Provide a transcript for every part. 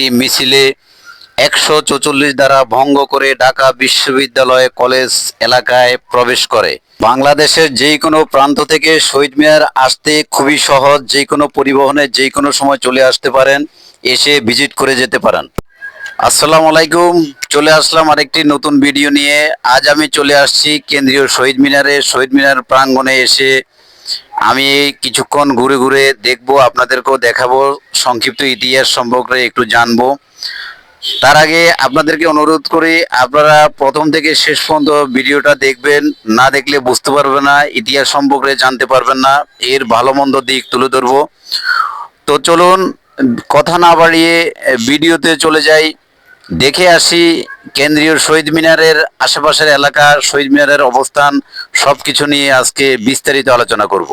একটি মিছিলে একশো চৌচল্লিশ দ্বারা ভঙ্গ করে ঢাকা বিশ্ববিদ্যালয় কলেজ এলাকায় প্রবেশ করে। বাংলাদেশের যে কোনো প্রান্ত থেকে শহীদ মিনার আসতে খুবই সহজ যে কোনো পরিবহনে যে কোনো সময় চলে আসতে পারেন, এসে ভিজিট করে যেতে পারেন। আসসালামু আলাইকুম, চলে আসলাম আরেকটি নতুন ভিডিও নিয়ে। আজ আমি চলে আসছি কেন্দ্রীয় শহীদ মিনারে। শহীদ মিনার প্রাঙ্গণে এসে আমি কিছুক্ষণ ঘুরে ঘুরে দেখব, আপনাদেরকেও দেখাবো, সংক্ষিপ্ত ইতিহাস সম্পর্কে একটু জানব। তার আগে আপনাদেরকে অনুরোধ করি, আপনারা প্রথম থেকে শেষ পর্যন্ত ভিডিওটা দেখবেন, না দেখলে বুঝতে পারবেন না, ইতিহাস সম্পর্কে জানতে পারবেন না, এর ভালো মন্দ দিক তুলে ধরবো। তো চলুন, কথা না বাড়িয়ে ভিডিওতে চলে যাই। দেখে আসি কেন্দ্রীয় শহীদ মিনারের আশেপাশের এলাকা, শহীদ মিনারের অবস্থান, সবকিছু নিয়ে আজকে বিস্তারিত আলোচনা করব।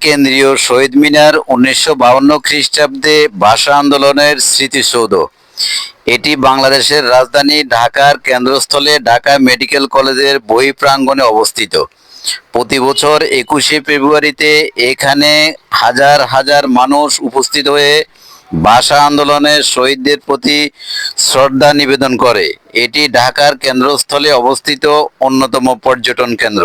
কেন্দ্রীয় শহীদ মিনার উনিশশো বাউন্ন খ্রিস্টাব্দে ভাষা আন্দোলনের স্মৃতিসৌধ। এটি বাংলাদেশের রাজধানী ঢাকার কেন্দ্রস্থলে ঢাকা মেডিকেল কলেজের বই প্রাঙ্গণে অবস্থিত। প্রতি বছর একুশে ফেব্রুয়ারিতে এখানে হাজার হাজার মানুষ উপস্থিত হয়ে ভাষা আন্দোলনের শহীদদের প্রতি শ্রদ্ধা নিবেদন করে। এটি ঢাকার কেন্দ্রস্থলে অবস্থিত অন্যতম পর্যটন কেন্দ্র।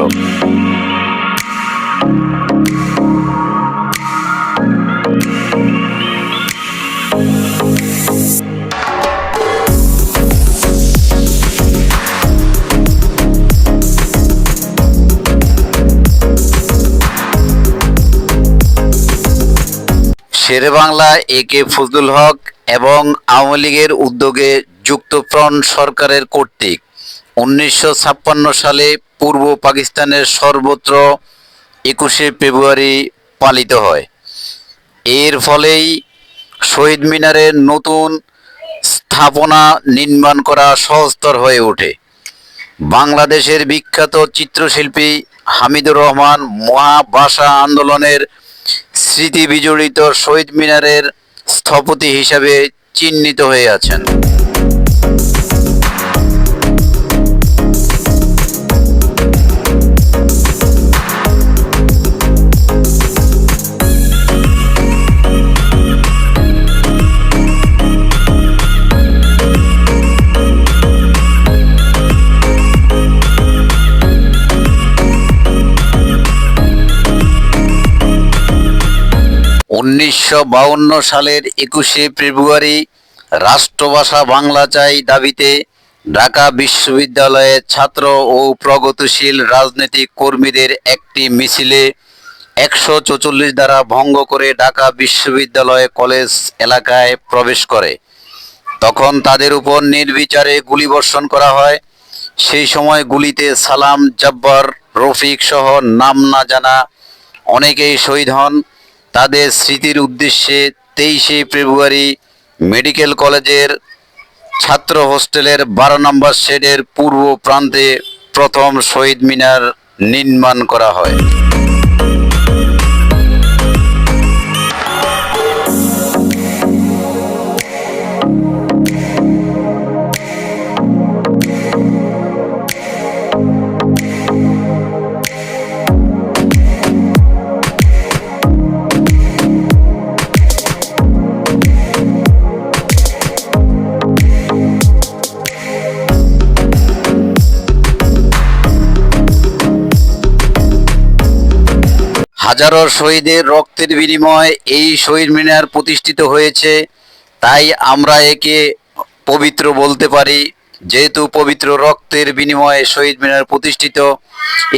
শেরেবাংলা, এ কে ফজলুল হক এবং আওয়ামী লীগের উদ্যোগে যুক্তফ্রন্ট সরকারের কর্তৃক উনিশশো ছাপ্পান্ন সালে পূর্ব পাকিস্তানের সর্বত্র একুশে ফেব্রুয়ারি পালিত হয়। এর ফলেই শহীদ মিনারের নতুন স্থাপনা নির্মাণ করা সহজতর হয়ে ওঠে। বাংলাদেশের বিখ্যাত চিত্রশিল্পী হামিদুর রহমান মহাভাষা আন্দোলনের স্মৃতি বিজড়িত শহীদ মিনারের স্থপতি হিসাবে চিহ্নিত হয়ে আছেন। উনিশশো সালের একুশে ফেব্রুয়ারি রাষ্ট্রভাষা বাংলা চাই দাবিতে ঢাকা বিশ্ববিদ্যালয়ের ছাত্র ও প্রগতিশীল রাজনৈতিক কর্মীদের একটি মিছিলে একশো চৌচল্লিশ দ্বারা ভঙ্গ করে ঢাকা বিশ্ববিদ্যালয় কলেজ এলাকায় প্রবেশ করে। তখন তাদের উপর নির্বিচারে গুলিবর্ষণ করা হয়। সেই সময় গুলিতে সালাম জব্বার রফিক সহ নাম না জানা অনেকেই শহীদ হন। তাদের স্মৃতির উদ্দেশ্যে তেইশে ফেব্রুয়ারি মেডিকেল কলেজের ছাত্র হোস্টেলের বারো নম্বর শেডের পূর্ব প্রান্তে প্রথম শহীদ মিনার নির্মাণ করা হয়। হাজারো শহীদের রক্তের বিনিময়ে এই শহীদ মিনার প্রতিষ্ঠিত হয়েছে। তাই আমরা একে পবিত্র বলতে পারি, যেহেতু পবিত্র রক্তের বিনিময়ে শহীদ মিনার প্রতিষ্ঠিত,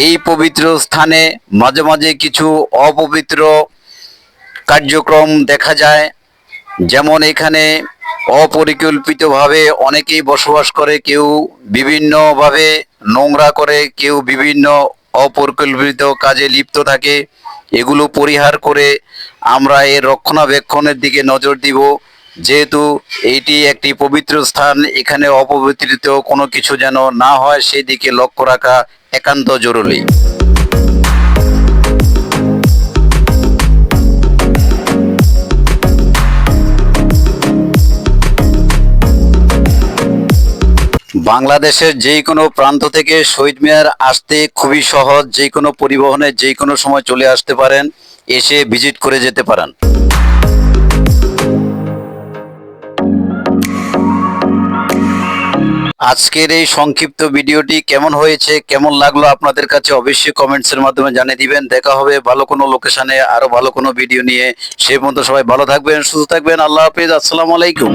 এই পবিত্র স্থানে মাঝে মাঝে কিছু অপবিত্র কার্যক্রম দেখা যায়। যেমন এখানে অপরিকল্পিতভাবে অনেকেই বসবাস করে, কেউ বিভিন্নভাবে নোংরা করে, কেউ বিভিন্ন অপরিকল্পিত কাজে লিপ্ত থাকে। এগুলো পরিহার করে আমরা এর রক্ষণাবেক্ষণের দিকে নজর দিব। যেহেতু এটি একটি পবিত্র স্থান, এখানে অপবিত্রিত কোনো কিছু যেন না হয়, সেদিকে লক্ষ্য রাখা একান্ত জরুরি। বাংলাদেশের যে কোনো প্রান্ত থেকে শহীদ মিনার আসতে খুবই সহজ যে কোনো পরিবহনে যে কোনো সময় চলে আসতে পারেন, এসে ভিজিট করে যেতে পারেন। আজকের এই সংক্ষিপ্ত ভিডিওটি কেমন হয়েছে, কেমন লাগল আপনাদের কাছে অবশ্যই কমেন্টসের মাধ্যমে জানিয়ে দিবেন। দেখা হবে ভালো কোনো লোকেশনে আরও ভালো কোনো ভিডিও নিয়ে। সে পর্যন্ত সবাই ভালো থাকবেন, সুস্থ থাকবেন। আল্লাহ হাফিজ, আসসালামু আলাইকুম।